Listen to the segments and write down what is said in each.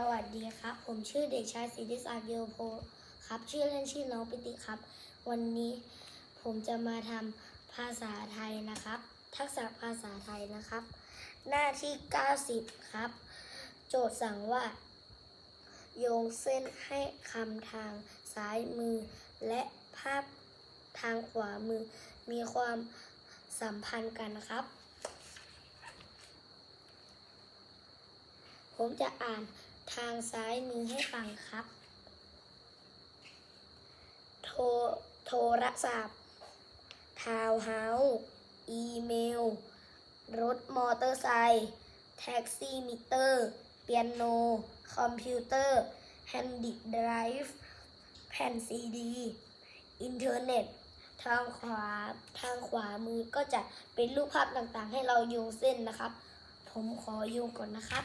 สวัสดีครับ ผมชื่อเด็กชายศิริศักดิ์เยโวโพครับ ชื่อเล่นชื่อน้องปิติครับ วันนี้ผมจะมาทำภาษาไทยนะครับ ทักษะภาษาไทยนะครับ หน้าที่ 90 ครับ โจทย์สั่งว่า โยงเส้นให้คำทางซ้ายมือ และภาพทางขวามือ มีความสัมพันธ์กันนะครับผมจะอ่าน ทางซ้ายมือให้ฟังครับ โทรโทรศัพท์ ทาวเฮาส์อีเมล รถมอเตอร์ไซค์แท็กซี่มิเตอร์ เปียโน คอมพิวเตอร์แฮนดิไดรฟ์แผ่นซีดี อินเทอร์เน็ต ทางขวาทางขวามือก็จะเป็นรูปภาพต่างๆ ให้เราโยงเส้นนะครับ ผมขอโยงก่อนนะครับ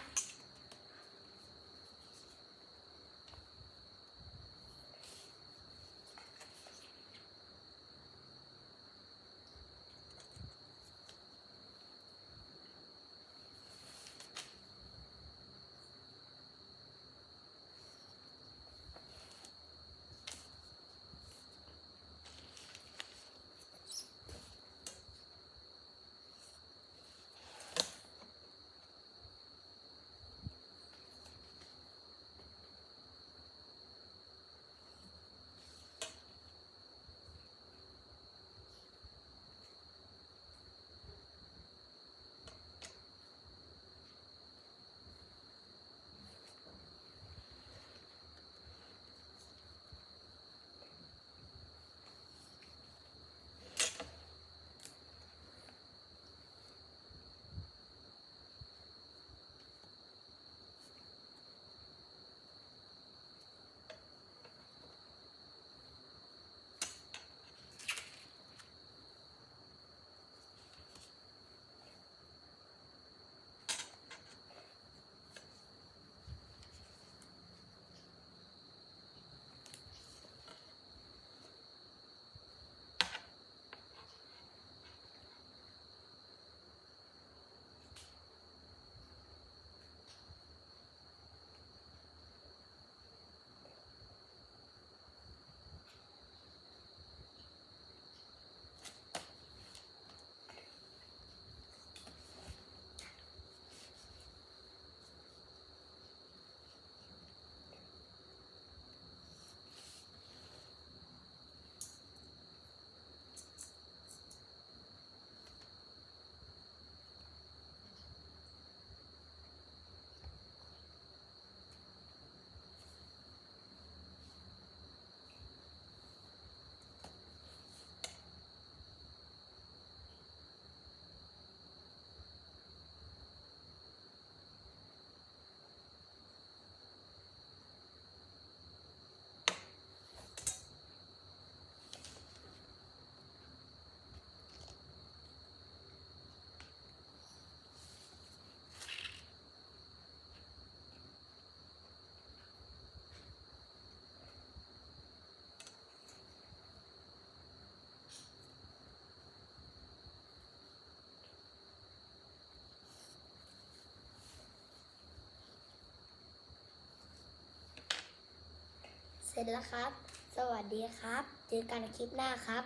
เสร็จแล้วครับ สวัสดีครับ เจอกันคลิปหน้าครับ